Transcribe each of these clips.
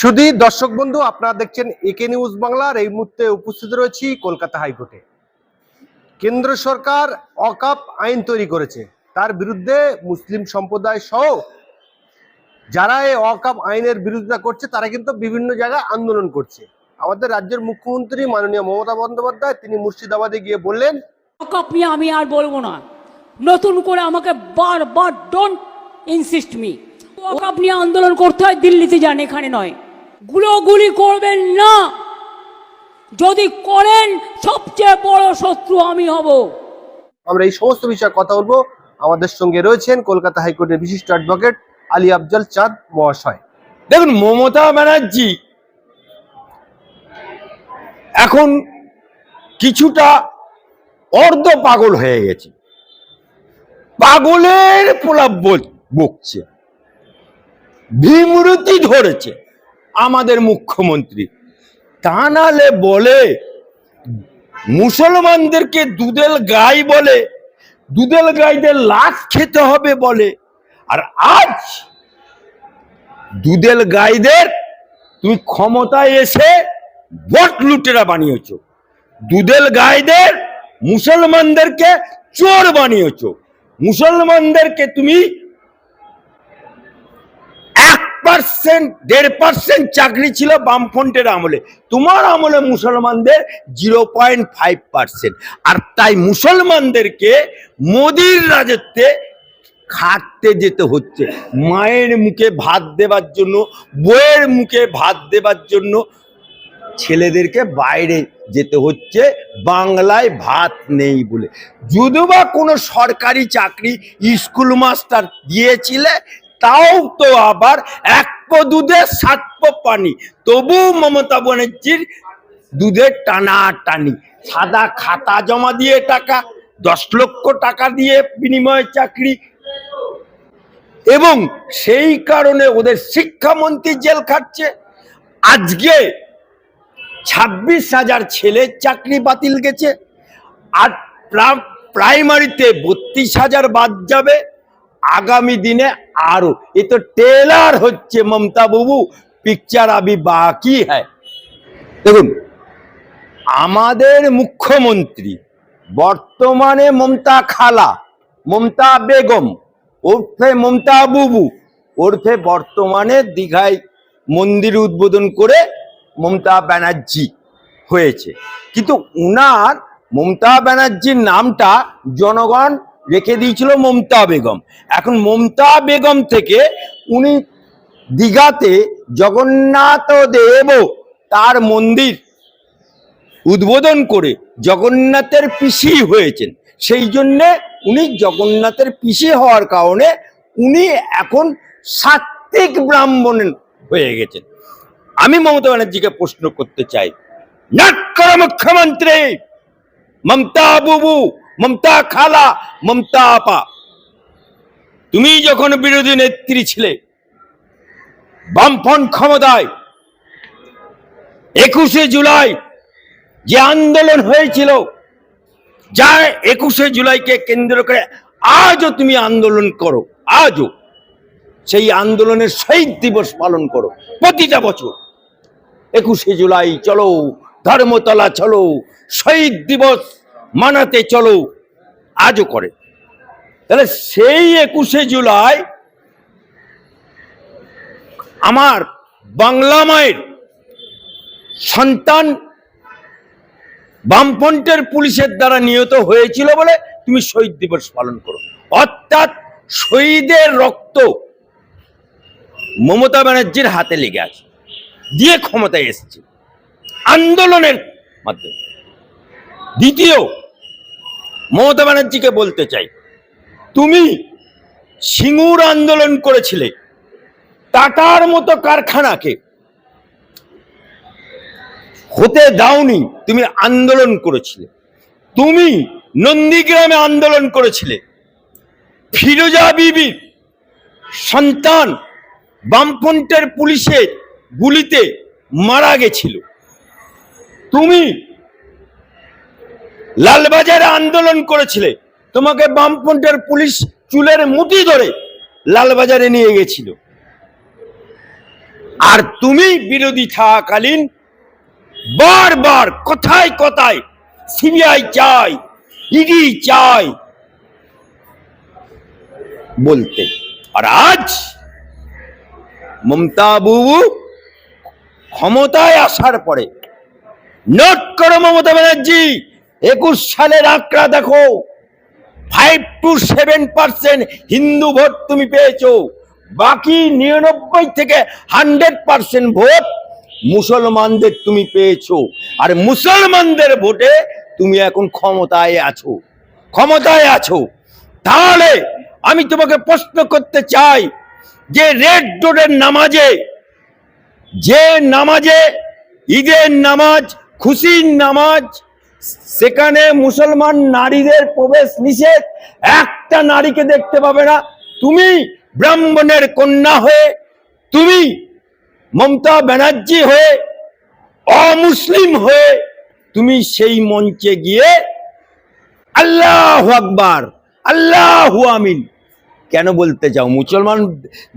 শুধু দর্শক বন্ধু, আপনারা দেখছেন একে নিউজ বাংলার এই মুহূর্তে উপস্থিত রয়েছি কলকাতা হাইকোর্টে। কেন্দ্র সরকার অকাপ আইন তৈরি করেছে। তার বিরুদ্ধে মুসলিম সম্প্রদায় সহ যারা এই অকাপ আইনের বিরোধিতা করছে, তারা কিন্তু বিভিন্ন জায়গায় আন্দোলন করছে। আমাদের রাজ্যের মুখ্যমন্ত্রী মাননীয় মমতা বন্দ্যোপাধ্যায়, তিনি মুর্শিদাবাদে গিয়ে বললেন ওয়াকআপ নিয়ে আমি আর বলব না। নতুন করে আমাকে বারবার ডোন্ট ইনসিস্ট মি ওয়াকআপ নিয়ে আন্দোলন করতে হয়, দিল্লিতে যান, এখানে নয়। গুলোগুলি করবেন না। যদি করেন সবচেয়ে বড় শত্রু আমি হব। আমরা এই সমস্ত বিষয়ে কথা বলব। আমাদের সঙ্গে রয়েছেন কলকাতা হাইকোর্টের বিশিষ্ট অ্যাডভোকেট আলী আফজল চাঁদ মহাশয়। দেখুন মমতা ব্যানার্জি এখন কিছুটা অর্ধ পাগল হয়ে গেছে। পাগলের বল- বকছে। ভীমরতি ধরেছে। আমাদের মুখ্যমন্ত্রী। তা নালে বলে, মুসলমানদেরকে দুধেল গাই বলে, দুধেল গাইদের লাশ খেতে হবে বলে। আর আজ দুধেল গাইদের তুমি ক্ষমতায় এসে ভোট লুটেরা বানিয়েছ। দুধেল গাইদের মুসলমানদেরকে চোর বানিয়েছ। মুসলমানদেরকে তুমি পার্সেন্ট দেড় পার্সেন্ট চাকরি ছিল বামফ্রন্টের আমলে। তোমার আমলে মুসলমানদের জিরো পয়েন্ট ফাইভ পার্সেন্ট আর তাই মুসলমানদেরকে মোদির রাজত্বে খাটতে যেতে হচ্ছে। মায়ের মুখে ভাত দেবার জন্য বইয়ের মুখে ভাত দেবার জন্য ছেলেদেরকে বাইরে যেতে হচ্ছে। বাংলায় ভাত নেই বলে। যদি বা কোনো সরকারি চাকরি স্কুল মাস্টার দিয়েছিলে, তাও তো আবার এক দুধে সাত পো পানি, তবু মমতা ব্যানার্জির দুধের টানা টানি সাদা খাতা জমা দিয়ে টাকা, দশ লক্ষ টাকা দিয়ে বিনিময়ে চাকরি। এবং সেই কারণে ওদের শিক্ষামন্ত্রী জেল খাটছে। আজকে ছাব্বিশ হাজার ছেলের চাকরি বাতিল গেছে। আর প্রা- প্রাইমারিতে বত্রিশ হাজার বাদ যাবে। আগামী দিনে আরও। এ তো টেলার হচ্ছে মমতা বাবু পিকচার আবি বাকি হ্যায়। দেখুন, আমাদের মুখ্যমন্ত্রী, বর্তমানে মমতা খালা, মমতা বেগম, ওরফে মমতা বুবু, ওরফে বর্তমানে দীঘায় মন্দির উদ্বোধন করে মমতা ব্যানার্জি হয়েছে। কিন্তু উনার মমতা ব্যানার্জির নামটা জনগণ রেখে দিয়েছিল মমতা বেগম। এখন মমতা বেগম থেকে উনি দীঘাতে জগন্নাথ দেব তার মন্দির উদ্বোধন করে জগন্নাথের পিসি হয়েছেন। সেই জন্যে উনি জগন্নাথের পিসি হওয়ার কারণে উনি এখন সাত্বিক ব্রাহ্মণ হয়ে গেছেন। আমি মমতা ব্যানার্জিকে প্রশ্ন করতে চাই নাট করো মুখ্যমন্ত্রী মমতা বুবু মমতা খালা, মমতা আপা। তুমি যখন বিরোধী নেত্রী ছিলে, বামফ্রন্ট ক্ষমতায়, একুশে জুলাই যে আন্দোলন হয়েছিল যা একুশে জুলাইকে কেন্দ্র করে আজও তুমি আন্দোলন করো, আজও। সেই আন্দোলনের শহীদ দিবস পালন করো, প্রতিটা বছর। একুশে জুলাই চলো, ধর্মতলা চলো, শহীদ দিবস মানাতে চলো, আজও করে। তাহলে সেই একুশে জুলাই আমার বাংলা মায়ের সন্তান বামফ্রন্টের পুলিশের দ্বারা নিহত হয়েছিল বলে তুমি শহীদ দিবস পালন করো। অর্থাৎ শহীদের রক্ত মমতা ব্যানার্জির হাতে লেগে আছে, দিয়ে ক্ষমতায় এসেছে। আন্দোলনের মাধ্যমে। দ্বিতীয় মমতা ব্যানার্জিকে বলতে চাই, তুমি সিঙ্গুর আন্দোলন করেছিলে, টাটার মতো কারখানাকে হতে দাওনি, তুমি আন্দোলন করেছিলে। তুমি নন্দীগ্রামে আন্দোলন করেছিলে। ফিরোজা বিবির সন্তান বামফ্রন্টের পুলিশের গুলিতে মারা গেছিল। তুমি লালবাজারে আন্দোলন করেছিলে। তোমাকে বামফ্রন্টের পুলিশ চুলের মুঠি ধরে লালবাজারে নিয়ে গেছিল। আর তুমি বিরোধী থাকাকালীন বারবার কথায় কথায় সিবিআই চাই ইডি চাই বলতে। আর আজ মমতা বাবু ক্ষমতায় আসার পরে নোট করো মমতা ব্যানার্জি একুশ সালের আঁকড়া দেখো। Five two seven percent Hindu vote তুমি পেয়েছ। বাকি নিরানব্বই থেকে হান্ড্রেড পার্সেন্ট ভোট মুসলমানদের তুমি পেয়েছ। আর মুসলমানদের ভোটে তুমি এখন ক্ষমতায় আছো। ক্ষমতায় আছো। তাহলে আমি তোমাকে প্রশ্ন করতে চাই যে রেড রোডের নামাজে, যে নামাজে ঈদের নামাজ, খুশির নামাজ সেখানে মুসলমান নারীদের প্রবেশ নিষেধ। একটা নারীকে দেখতে পাবে না। তুমি ব্রাহ্মণের কন্যা হয়ে, তুমি মমতা ব্যানার্জি হয়ে, অমুসলিম হয়ে তুমি সেই মঞ্চে গিয়ে আল্লাহ আকবার, আল্লাহ আমিন কেন বলতে চাও? মুসলমান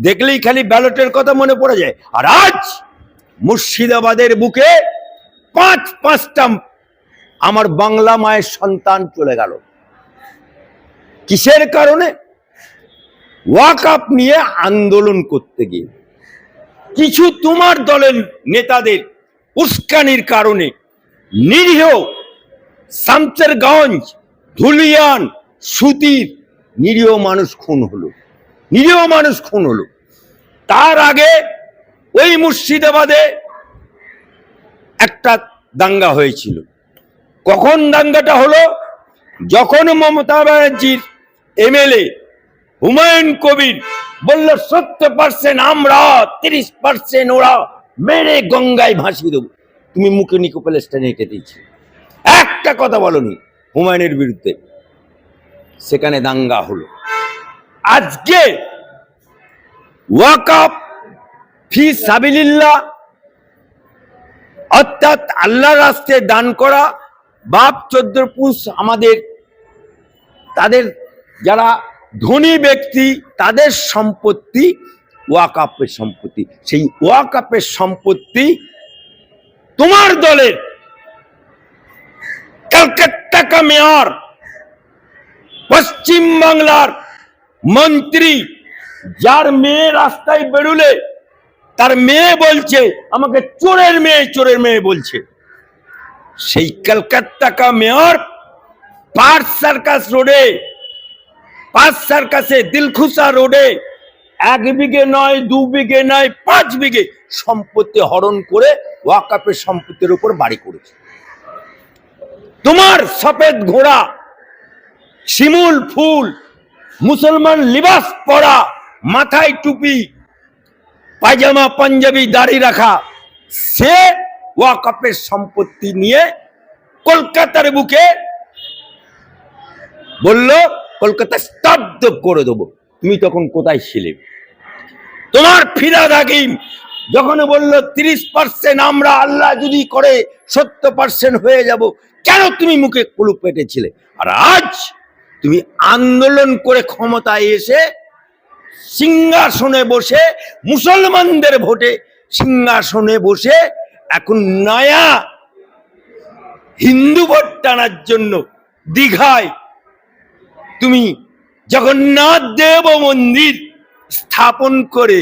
দেখলেই খালি ব্যালটের কথা মনে পড়ে যায়। আর আজ মুর্শিদাবাদের বুকে পাঁচ পাঁচটা আমার বাংলা মায়ের সন্তান চলে গেল। কিসের কারণে? ওয়াকআপ নিয়ে আন্দোলন করতে গিয়ে। কিছু তোমার দলের নেতাদের উস্কানির কারণে নিরীহ শামচেরগঞ্জ ধুলিয়ান, সুতির নিরীহ মানুষ খুন হলো। নিরীহ মানুষ খুন হলো। তার আগে ওই মুর্শিদাবাদে একটা দাঙ্গা হয়েছিল। কখন দাঙ্গাটা হলো? যখন মমতা ব্যানার্জির এমএলএ হুমায়ুন কবির বলল, সত্তর পার্সেন্ট আমরা, তিরিশ পার্সেন্ট ওরা, মেরে গঙ্গায় ভাসিয়ে দেবো। তুমি মুখে নিকো প্যালেসটা নেটে দিয়েছি একটা কথা বলনি হুমায়ুনের বিরুদ্ধে, সেখানে দাঙ্গা হলো। আজকে ওয়াকআপ ফি সাবিলিল্লাহ, অর্থাৎ আল্লাহ রাস্তে দান করা বাপ চোদ্দ পুষ আমাদের, তাদের যারা ধনী ব্যক্তি, তাদের সম্পত্তি ওয়াকাপের সম্পত্তি। সেই ওয়াকাপের সম্পত্তি তোমার দলের। ক্যালকাট্টা কা মেয়র, পশ্চিম বাংলার মন্ত্রী, যার মেয়ে রাস্তায় বেরুলে, তার মেয়ে বলছে, আমাকে চোরের মেয়ে চোরের মেয়ে বলছে। সেই কলকাতা কা মেয়র পার্ক সার্কাস রোডে পাঁচ সার্কাসে দিলখুসা রোডে এক বিঘে নয়, দু বিঘে নয়, পাঁচ বিঘে সম্পত্তি হরণ করে ওয়াকাপের সম্পত্তির উপর বাড়ি করেছে। তোমার সফেদ ঘোড়া, শিমুল ফুল, মুসলমান লিবাস পরা, মাথায় টুপি, পায়জামা, পাঞ্জাবি দাড়ি রাখা, সে ওয়াকাপের সম্পত্তি নিয়ে কলকাতার বুকে বলল, কলকাতা স্তব্ধ করে দেবো। তুমি তখন কোথায় ছিলে? তোমার ফিরাদ হাকিম যখন বলল, তিরিশ পার্সেন্ট আমরা আল্লাহ যদি করে সত্তর পার্সেন্ট হয়ে যাব, কেন তুমি মুখে কুলু পেটেছিলে? আর আজ তুমি আন্দোলন করে ক্ষমতায় এসে সিংহাসনে বসে মুসলমানদের ভোটে, সিংহাসনে বসে এখন নয়া হিন্দু ভোট টানার জন্য দীঘায় তুমি জগন্নাথ দেব মন্দির স্থাপন করে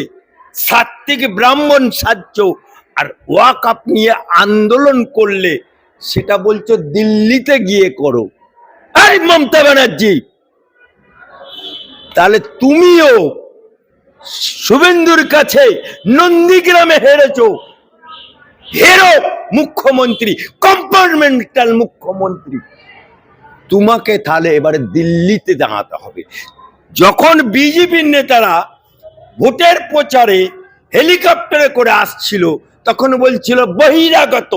সাত্বিক ব্রাহ্মণ সাহায্য আর ওয়াকাপ নিয়ে আন্দোলন করলে সেটা বলছো দিল্লিতে গিয়ে করো। এই মমতা ব্যানার্জি, তাহলে তুমিও শুভেন্দুর কাছে নন্দীগ্রামে হেরেছো। হেরো মুখ্যমন্ত্রী, কম্পার্টমেন্টাল মুখ্যমন্ত্রী। তোমাকে তাহলে এবারে দিল্লিতে দাঁড়াতে হবে। যখন বিজেপির নেতারা ভোটের প্রচারে হেলিকপ্টারে করে আসছিল, তখন বলছিল, বহিরাগত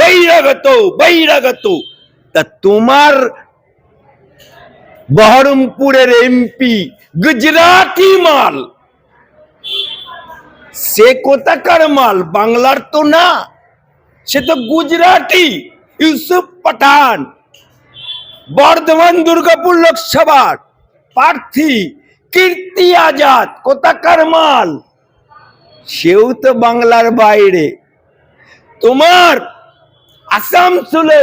বহিরাগত বহিরাগত। তা তোমার বহরমপুরের এমপি গুজরাটি মাল, সে কোথাকার মাল? বাংলার তো না। সে তো গুজরাটি, ইউসুফ পাঠান, বর্ধমান দুর্গাপুর লোকসভার প্রার্থী, কীর্তি আজাদ, কোথাকার মাল? সেও তো বাংলার বাইরে। তোমার আসামসোলে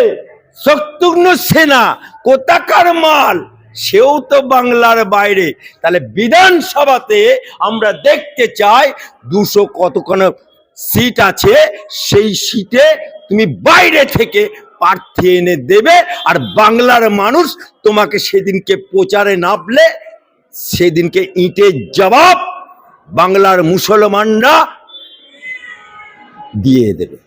শত্রুঘ্ন সেনা, কোথাকার মাল? সেও তো বাংলার বাইরে। তাহলে বিধানসভাতে আমরা দেখতে চাই দুশো কতক্ষণ সিট আছে, সেই সিটে তুমি বাইরে থেকে প্রার্থী এনে দেবে আর বাংলার মানুষ তোমাকে সেদিনকে প্রচারে নামলে সেদিনকে ইটের জবাব বাংলার মুসলমানরা দিয়ে দেবে।